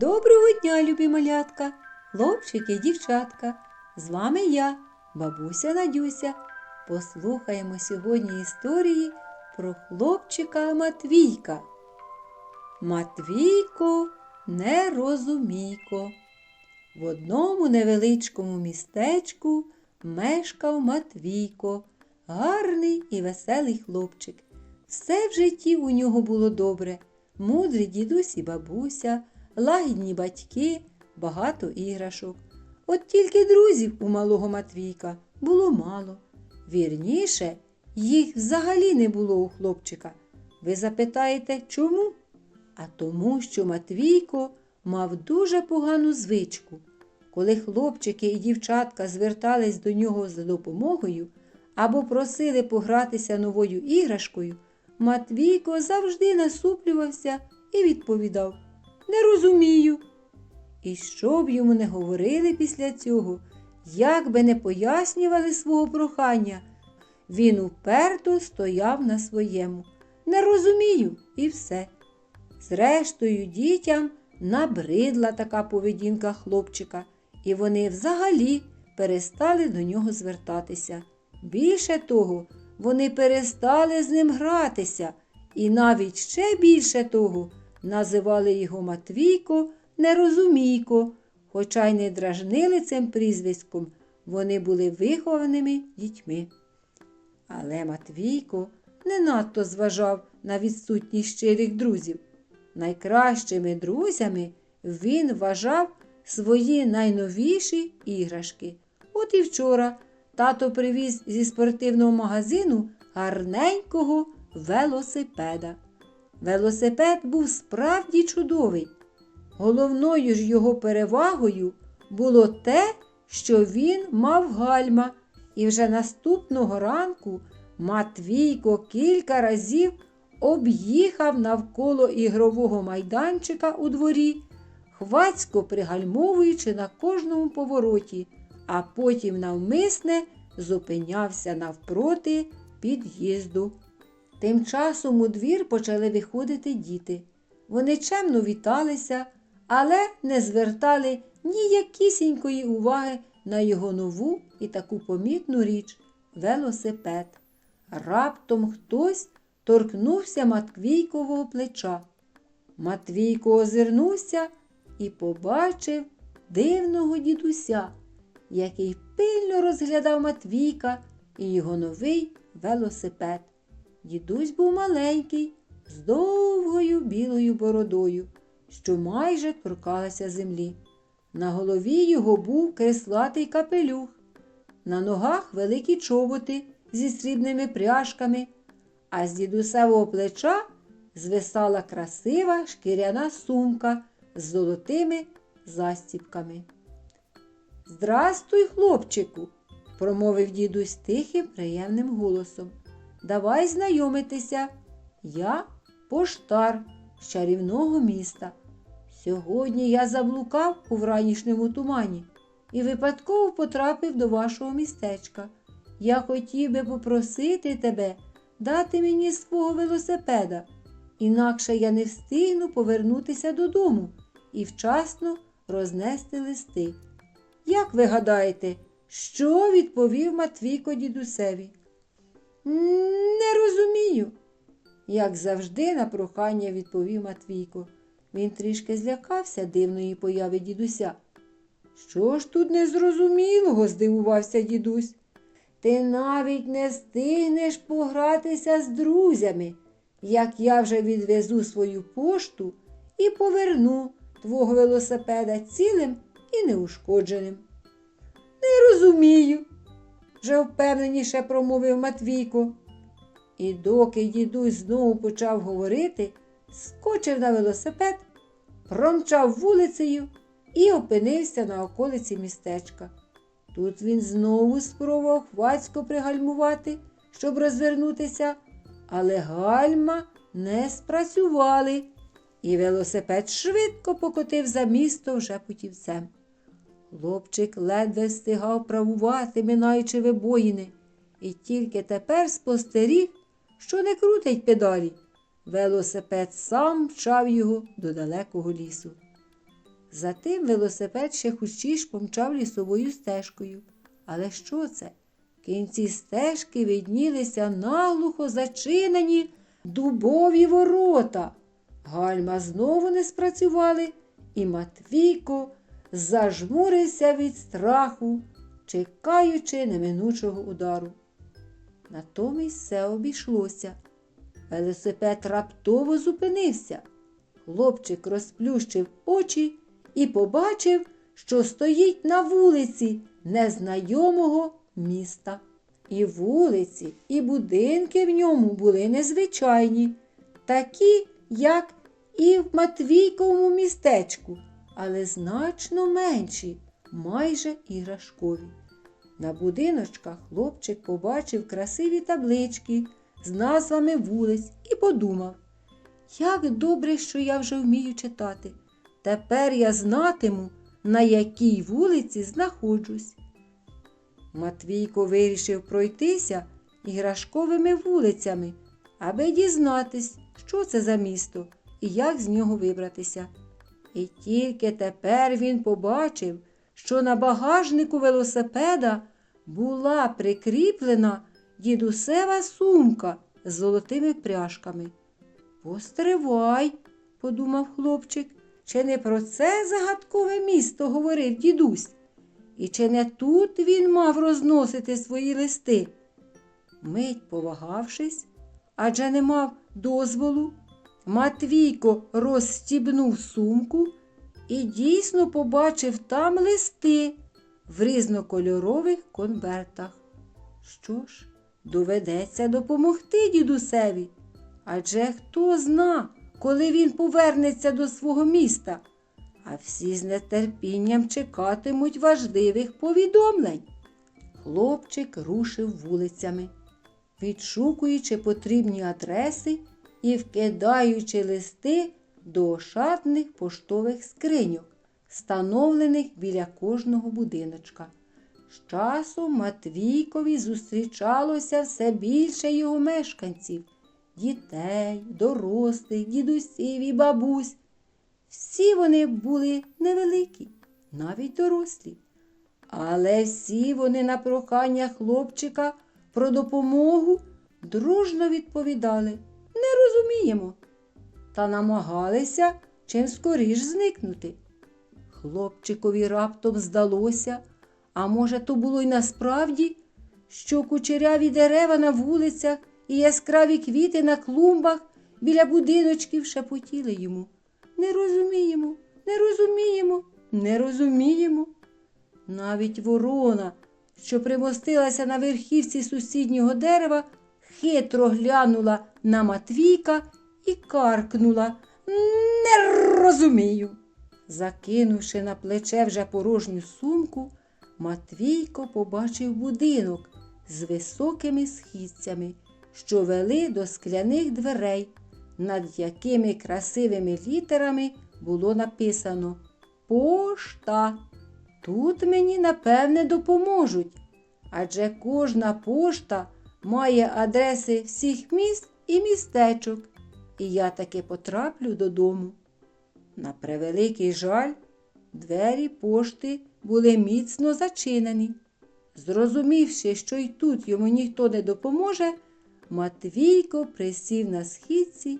Доброго дня, любі малятка, хлопчики і дівчатка. З вами я, бабуся Надюся. Послухаємо сьогодні історії про хлопчика Матвійка. Матвійко нерозумійко. В одному невеличкому містечку мешкав Матвійко, гарний і веселий хлопчик. Все в житті у нього було добре, мудрі дідусь і бабуся, лагідні батьки, багато іграшок. От тільки друзів у малого Матвійка було мало. Вірніше, їх взагалі не було у хлопчика. Ви запитаєте, чому? А тому, що Матвійко мав дуже погану звичку. Коли хлопчики і дівчатка звертались до нього за допомогою або просили погратися новою іграшкою, Матвійко завжди насуплювався і відповідав Не розумію. І що б йому не говорили після цього, як би не пояснювали свого прохання, він уперто стояв на своєму. Не розумію і все. Зрештою, дітям набридла така поведінка хлопчика, і вони взагалі перестали до нього звертатися. Більше того, вони перестали з ним гратися, і навіть ще більше того називали його Матвійко Нерозумійко, хоча й не дражнили цим прізвиськом, вони були вихованими дітьми. Але Матвійко не надто зважав на відсутність щирих друзів. Найкращими друзями він вважав свої найновіші іграшки. От і вчора тато привіз зі спортивного магазину гарненького велосипеда. Велосипед був справді чудовий. Головною ж його перевагою було те, що він мав гальма, і вже наступного ранку Матвійко кілька разів об'їхав навколо ігрового майданчика у дворі, хвацько пригальмовуючи на кожному повороті, а потім навмисне зупинявся навпроти під'їзду. Тим часом у двір почали виходити діти. Вони чемно віталися, але не звертали ніякісінької уваги на його нову і таку помітну річ велосипед. Раптом хтось торкнувся Матвійкового плеча. Матвійко озирнувся і побачив дивного дідуся, який пильно розглядав Матвійка і його новий велосипед. Дідусь був маленький, з довгою білою бородою, що майже торкалася землі. На голові його був креслатий капелюх, на ногах великі чоботи зі срібними пряжками, а з дідусевого плеча звисала красива шкіряна сумка з золотими застібками. Здрастуй, хлопчику, промовив дідусь тихим, приємним голосом. Давай знайомитися. Я поштар з чарівного міста. Сьогодні я заблукав у вранішньому тумані і випадково потрапив до вашого містечка. Я хотів би попросити тебе дати мені свого велосипеда, інакше я не встигну повернутися додому і вчасно рознести листи. Як ви гадаєте, що відповів Матвійко дідусеві? Не розумію, як завжди на прохання відповів Матвійко. Він трішки злякався дивної появи дідуся. Що ж тут незрозумілого? здивувався дідусь. Ти навіть не встигнеш погратися з друзями, як я вже відвезу свою пошту і поверну твого велосипеда цілим і неушкодженим. Не розумію, вже впевненіше промовив Матвійко. І доки дідусь знову почав говорити, скочив на велосипед, промчав вулицею і опинився на околиці містечка. Тут він знову спробував хвацько пригальмувати, щоб розвернутися, але гальма не спрацювали, і велосипед швидко покотив за місто вже путівцем. Хлопчик ледве встигав правувати, минаючи вибоїни, і тільки тепер спостеріг, що не крутить педалі. Велосипед сам мчав його до далекого лісу. Затим велосипед ще хущіш помчав лісовою стежкою. Але що це? В кінці стежки виднілися наглухо зачинені дубові ворота. Гальма знову не спрацювали, і Матвійко зажмурився від страху, чекаючи неминучого удару. Натомість все обійшлося. Велосипед раптово зупинився. Хлопчик розплющив очі і побачив, що стоїть на вулиці незнайомого міста. І вулиці, і будинки в ньому були незвичайні, такі, як і в Матвійковому містечку, але значно менші, майже іграшкові. На будиночках хлопчик побачив красиві таблички з назвами вулиць і подумав, як добре, що я вже вмію читати. Тепер я знатиму, на якій вулиці знаходжусь. Матвійко вирішив пройтися іграшковими вулицями, аби дізнатись, що це за місто і як з нього вибратися. І тільки тепер він побачив, що на багажнику велосипеда була прикріплена дідусева сумка з золотими пряжками. Постривай, подумав хлопчик, чи не про це загадкове місто говорив дідусь? І чи не тут він мав розносити свої листи? Мить повагавшись, адже не мав дозволу, Матвійко розстібнув сумку і дійсно побачив там листи в різнокольорових конвертах. Що ж, доведеться допомогти дідусеві, адже хто зна, коли він повернеться до свого міста, а всі з нетерпінням чекатимуть важливих повідомлень. Хлопчик рушив вулицями, відшукуючи потрібні адреси і вкидаючи листи до ошатних поштових скриньок, встановлених біля кожного будиночка. З часом Матвійкові зустрічалося все більше його мешканців дітей, дорослих, дідусів і бабусь. Всі вони були невеликі, навіть дорослі. Але всі вони на прохання хлопчика про допомогу дружно відповідали розуміємо та намагалися чим скоріш зникнути. Хлопчикові раптом здалося, а може, то було й насправді, що кучеряві дерева на вулицях і яскраві квіти на клумбах біля будиночків шепотіли йому. Не розуміємо, не розуміємо, не розуміємо. Навіть ворона, що примостилася на верхівці сусіднього дерева, хитро глянула на Матвійка і каркнула. Не розумію. Закинувши на плече вже порожню сумку, Матвійко побачив будинок з високими східцями, що вели до скляних дверей, над якими красивими літерами було написано Пошта. Тут мені, напевне, допоможуть, адже кожна пошта має адреси всіх міст і містечок, і я таки потраплю додому. На превеликий жаль, двері пошти були міцно зачинені. Зрозумівши, що й тут йому ніхто не допоможе, Матвійко присів на східці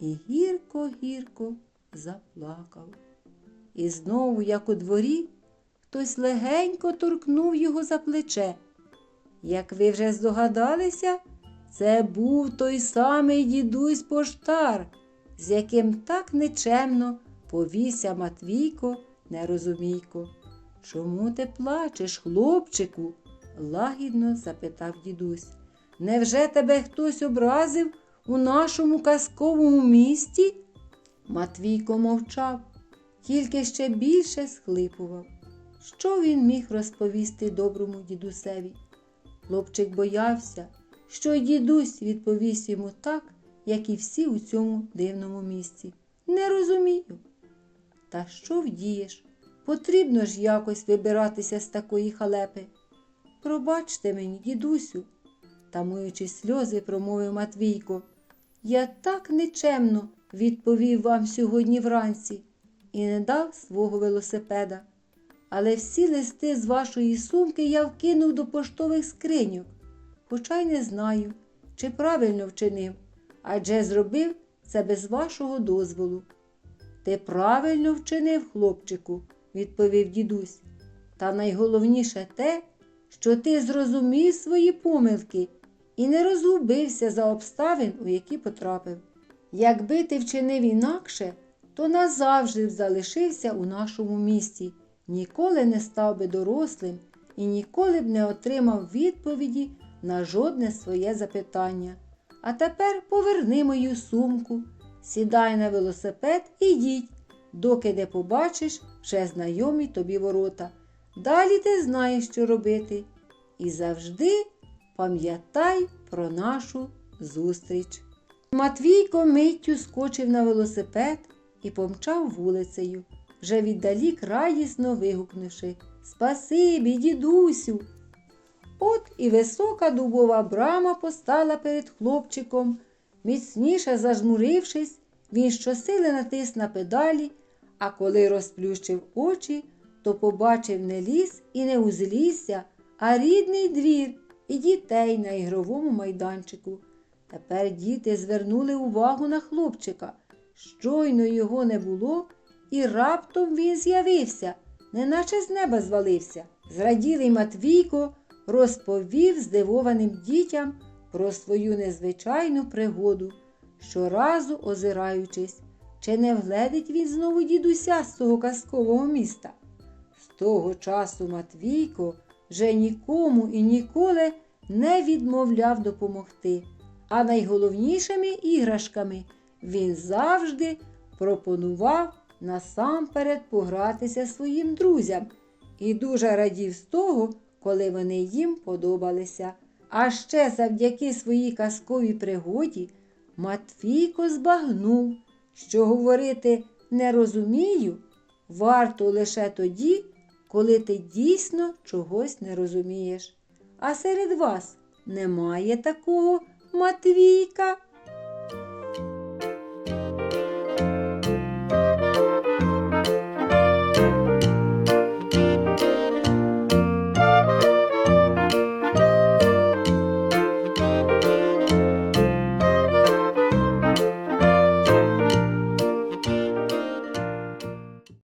і гірко-гірко заплакав. І знову, як у дворі, хтось легенько торкнув його за плече. Як ви вже здогадалися, це був той самий дідусь поштар, з яким так нечемно повівся Матвійко нерозумійко. Чому ти плачеш, хлопчику? лагідно запитав дідусь. Невже тебе хтось образив у нашому казковому місті? Матвійко мовчав, тільки ще більше схлипував. Що він міг розповісти доброму дідусеві? Хлопчик боявся, що й дідусь відповість йому так, як і всі у цьому дивному місці. Не розумію. Та що вдієш? Потрібно ж якось вибиратися з такої халепи. Пробачте мені, дідусю, тамуючи сльози, промовив Матвійко. Я так нечемно відповів вам сьогодні вранці, і не дав свого велосипеда. Але всі листи з вашої сумки я вкинув до поштових скриньок, хоча й не знаю, чи правильно вчинив, адже зробив це без вашого дозволу. Ти правильно вчинив, хлопчику, відповів дідусь. Та найголовніше те, що ти зрозумів свої помилки і не розгубився за обставин, у які потрапив. Якби ти вчинив інакше, то назавжди б залишився у нашому місті, ніколи не став би дорослим і ніколи б не отримав відповіді на жодне своє запитання. А тепер поверни мою сумку, сідай на велосипед і їдь, доки не побачиш вже знайомі тобі ворота. Далі ти знаєш, що робити. І завжди пам'ятай про нашу зустріч. Матвійко миттю скочив на велосипед і помчав вулицею, вже віддалік радісно вигукнувши Спасибі, дідусю. От і висока дубова брама постала перед хлопчиком. Міцніше зажмурившись, він щосили натис на педалі, а коли розплющив очі, то побачив не ліс і не узлісся, а рідний двір і дітей на ігровому майданчику. Тепер діти звернули увагу на хлопчика. Щойно його не було, і раптом він з'явився, неначе з неба звалився. Зраділий Матвійко розповів здивованим дітям про свою незвичайну пригоду, щоразу озираючись, чи не вгледить він знову дідуся з того казкового міста. З того часу Матвійко вже нікому і ніколи не відмовляв допомогти, а найголовнішими іграшками він завжди пропонував насамперед погратися своїм друзям і дуже радів з того, коли вони їм подобалися. А ще завдяки своїй казковій пригоді Матвійко збагнув, що говорити не розумію варто лише тоді, коли ти дійсно чогось не розумієш. А серед вас немає такого Матвійка?